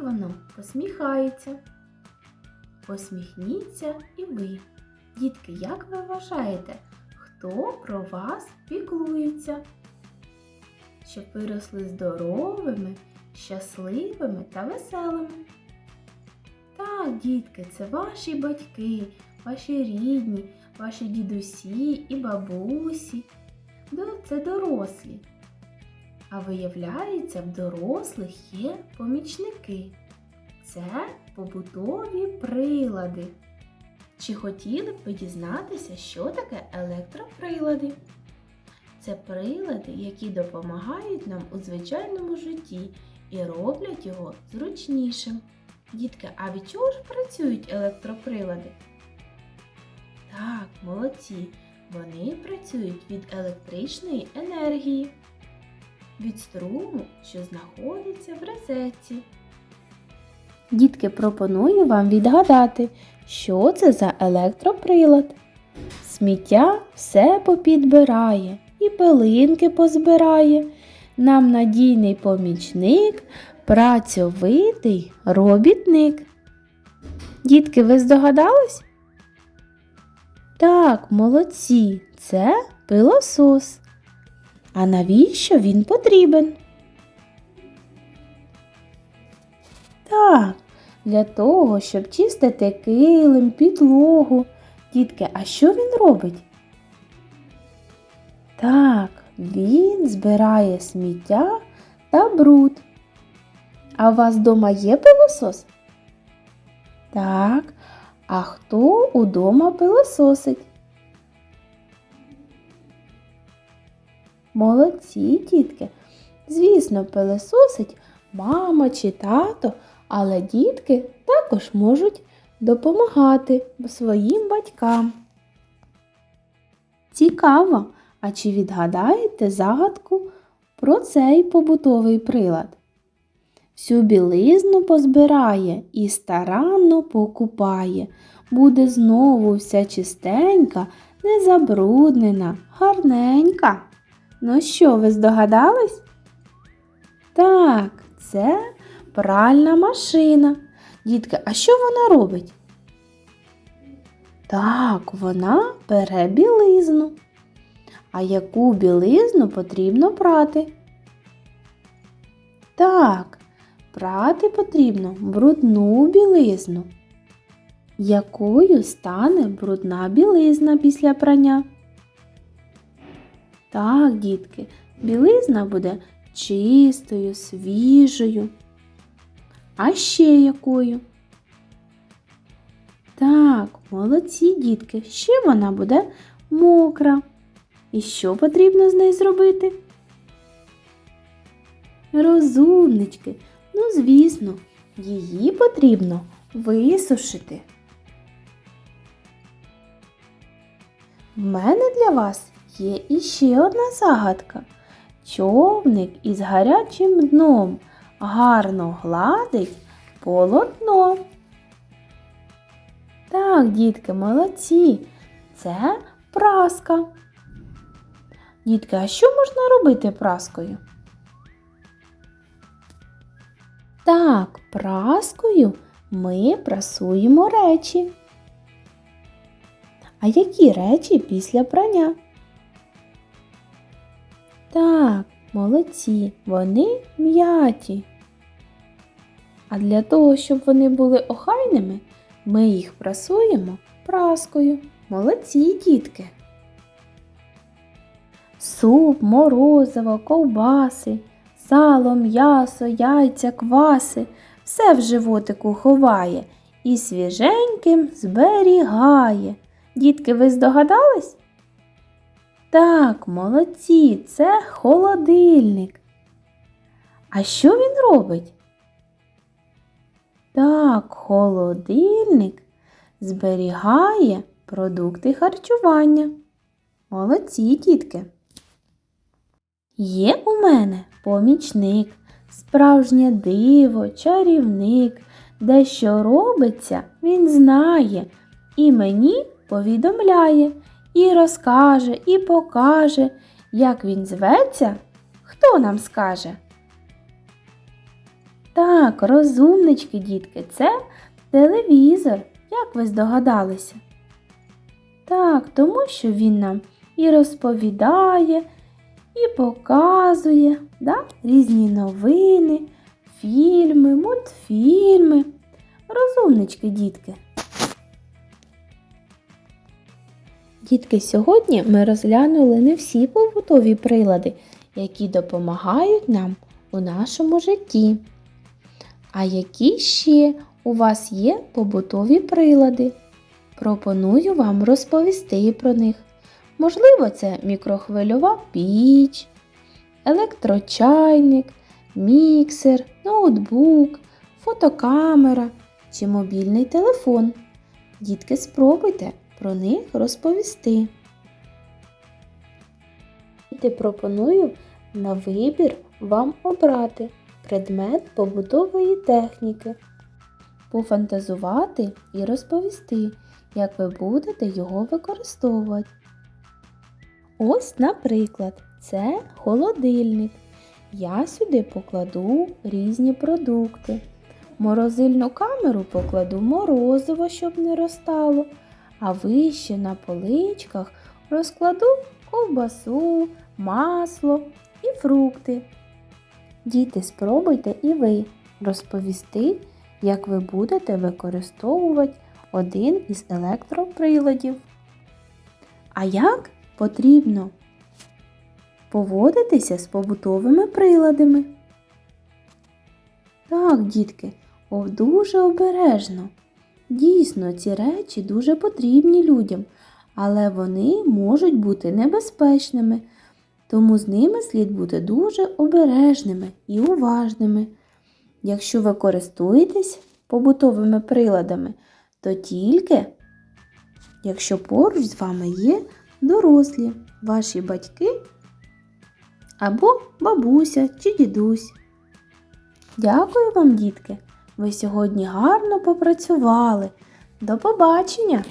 воно посміхається. Посміхніться і ви. Дітки, як ви вважаєте, хто про вас піклується? Щоб ви росли здоровими, щасливими та веселими. Так, дітки, це ваші батьки, ваші рідні, ваші дідусі і бабусі. Це дорослі. А виявляється, в дорослих є помічники. Це побутові прилади. Чи хотіли б ви дізнатися, що таке електроприлади? Це прилади, які допомагають нам у звичайному житті і роблять його зручнішим. Дітки, а від чого ж працюють електроприлади? Так, молодці. Вони працюють від електричної енергії, від струму, що знаходиться в розетці. Дітки, пропоную вам відгадати, що це за електроприлад. Сміття все попідбирає і пилинки позбирає. Нам надійний помічник, працьовитий робітник. Дітки, ви здогадались? Так, молодці, це пилосос. А навіщо він потрібен? Так, для того, щоб чистити килим, підлогу. Дітки, а що він робить? Так, він збирає сміття та бруд. А у вас вдома є пилосос? Так. А хто удома пилососить? Молодці, дітки. Звісно, пилососить мама чи тато, але дітки також можуть допомагати своїм батькам. Цікаво, а чи відгадаєте загадку про цей побутовий прилад? Всю білизну позбирає і старанно покупає. Буде знову вся чистенька, незабруднена, гарненька. Ну що, ви здогадались? Так, це пральна машина. Дітки, а що вона робить? Так, вона бере білизну. А яку білизну потрібно прати? Так, прати потрібно брудну білизну. Якою стане брудна білизна після прання? Так, дітки, білизна буде чистою, свіжою. А ще якою? Так, молодці дітки, ще вона буде мокра. І що потрібно з нею зробити? Розумнички, ну звісно, її потрібно висушити. В мене для вас є іще одна загадка. Човник із гарячим дном гарно гладить полотно. Так, дітки, молодці. Це праска. Дітки, а що можна робити праскою? Так, праскою ми прасуємо речі. А які речі після прання? Так, молодці, вони м'яті. А для того, щоб вони були охайними, ми їх прасуємо праскою. Молодці, дітки. Суп, морозиво, ковбаси, сало, м'ясо, яйця, кваси все в животику ховає і свіженьким зберігає. Дітки, ви здогадались? Так, молодці, це холодильник. А що він робить? Так, холодильник зберігає продукти харчування. Молодці, дітки. Є у мене помічник, справжнє диво, чарівник, де що робиться, він знає, і мені повідомляє, і розкаже, і покаже, як він зветься, хто нам скаже? Так, розумнички, дітки, це телевізор. Як ви здогадалися? Так, тому що він нам і розповідає, і показує да? різні новини, фільми, мультфільми. Розумнички, дітки. Дітки, сьогодні ми розглянули не всі побутові прилади, які допомагають нам у нашому житті. А які ще у вас є побутові прилади? Пропоную вам розповісти про них. Можливо, це мікрохвильова піч, електрочайник, міксер, ноутбук, фотокамера чи мобільний телефон. Дітки, спробуйте про них розповісти. Діти, пропоную на вибір вам обрати предмет побутової техніки, пофантазувати і розповісти, як ви будете його використовувати. Ось, наприклад, це холодильник. Я сюди покладу різні продукти. Морозильну камеру покладу морозиво, щоб не розтало, а вище на поличках розкладу ковбасу, масло і фрукти. Діти, спробуйте і ви розповісти, як ви будете використовувати один із електроприладів. А як потрібно поводитися з побутовими приладами? Так, дітки, дуже обережно. Дійсно, ці речі дуже потрібні людям, але вони можуть бути небезпечними, тому з ними слід бути дуже обережними і уважними. Якщо ви користуєтесь побутовими приладами, то тільки, якщо поруч з вами є дорослі, ваші батьки або бабуся чи дідусь. Дякую вам, дітки! Ви сьогодні гарно попрацювали. До побачення!